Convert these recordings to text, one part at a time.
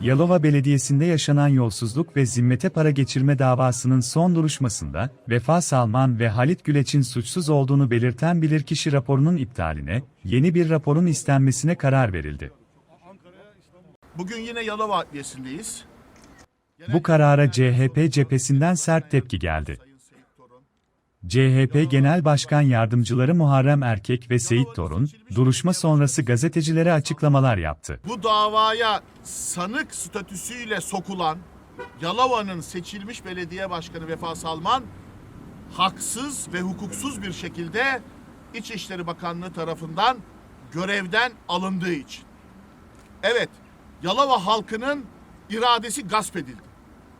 Yalova Belediyesi'nde yaşanan yolsuzluk ve zimmete para geçirme davasının son duruşmasında, Vefa Salman ve Halit Güleç'in suçsuz olduğunu belirten bilirkişi raporunun iptaline, yeni bir raporun istenmesine karar verildi. Bugün yine Yalova Adliyesi'ndeyiz. Bu karara CHP cephesinden sert tepki geldi. CHP Genel Başkan Yardımcıları Muharrem Erkek ve Seyit Torun, duruşma sonrası gazetecilere açıklamalar yaptı. Bu davaya sanık statüsüyle sokulan Yalova'nın seçilmiş belediye başkanı Vefa Salman haksız ve hukuksuz bir şekilde İçişleri Bakanlığı tarafından görevden alındığı için. Evet, Yalova halkının iradesi gasp edildi.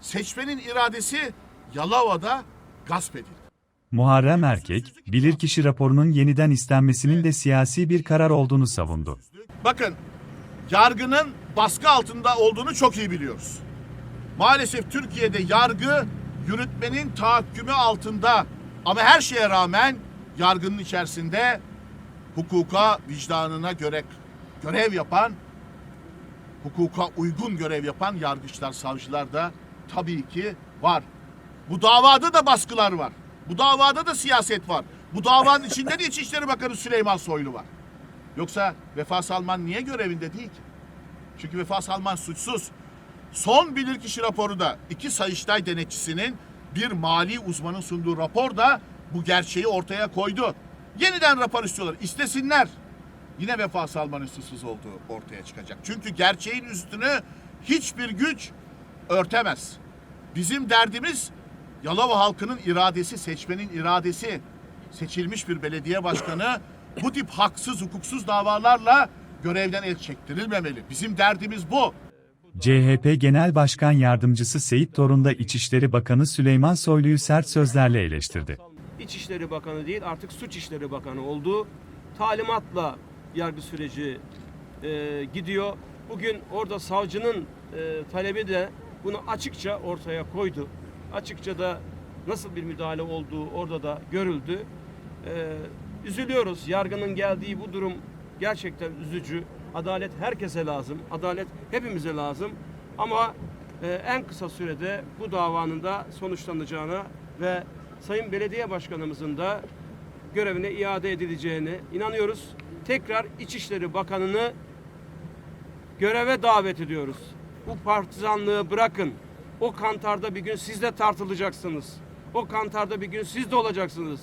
Seçmenin iradesi Yalova'da gasp edildi. Muharrem Erkek, bilirkişi raporunun yeniden istenmesinin de siyasi bir karar olduğunu savundu. Bakın yargının baskı altında olduğunu çok iyi biliyoruz. Maalesef Türkiye'de yargı yürütmenin tahakkümü altında ama her şeye rağmen yargının içerisinde hukuka, vicdanına göre görev yapan, hukuka uygun görev yapan yargıçlar, savcılar da tabii ki var. Bu davada da baskılar var. Bu davada da siyaset var. Bu davanın içinde de İçişleri Bakanı Süleyman Soylu var. Yoksa Vefa Salman niye görevinde değil ki? Çünkü Vefa Salman suçsuz. Son bilirkişi raporu da iki Sayıştay denetçisinin bir mali uzmanın sunduğu rapor da bu gerçeği ortaya koydu. Yeniden rapor istiyorlar. İstesinler. Yine Vefa Salman'ın suçsuz olduğu ortaya çıkacak. Çünkü gerçeğin üstünü hiçbir güç örtemez. Bizim derdimiz Yalova halkının iradesi, seçmenin iradesi. Seçilmiş bir belediye başkanı bu tip haksız, hukuksuz davalarla görevden el çektirilmemeli. Bizim derdimiz bu. CHP Genel Başkan Yardımcısı Seyit Torun da İçişleri Bakanı Süleyman Soylu'yu sert sözlerle eleştirdi. İçişleri Bakanı değil artık Suç İşleri Bakanı oldu. Talimatla yargı süreci e, gidiyor. Bugün orada savcının e, talebi de bunu açıkça ortaya koydu. Açıkça da nasıl bir müdahale olduğu orada da görüldü. E, üzülüyoruz. Yargının geldiği bu durum gerçekten üzücü. Adalet herkese lazım. Adalet hepimize lazım. Ama e, en kısa sürede bu davanın da sonuçlanacağına ve Sayın Belediye Başkanımızın da görevine iade edileceğine inanıyoruz. Tekrar İçişleri Bakanı'nı göreve davet ediyoruz. Bu partizanlığı bırakın. O kantarda bir gün siz de tartılacaksınız. O kantarda bir gün siz de olacaksınız.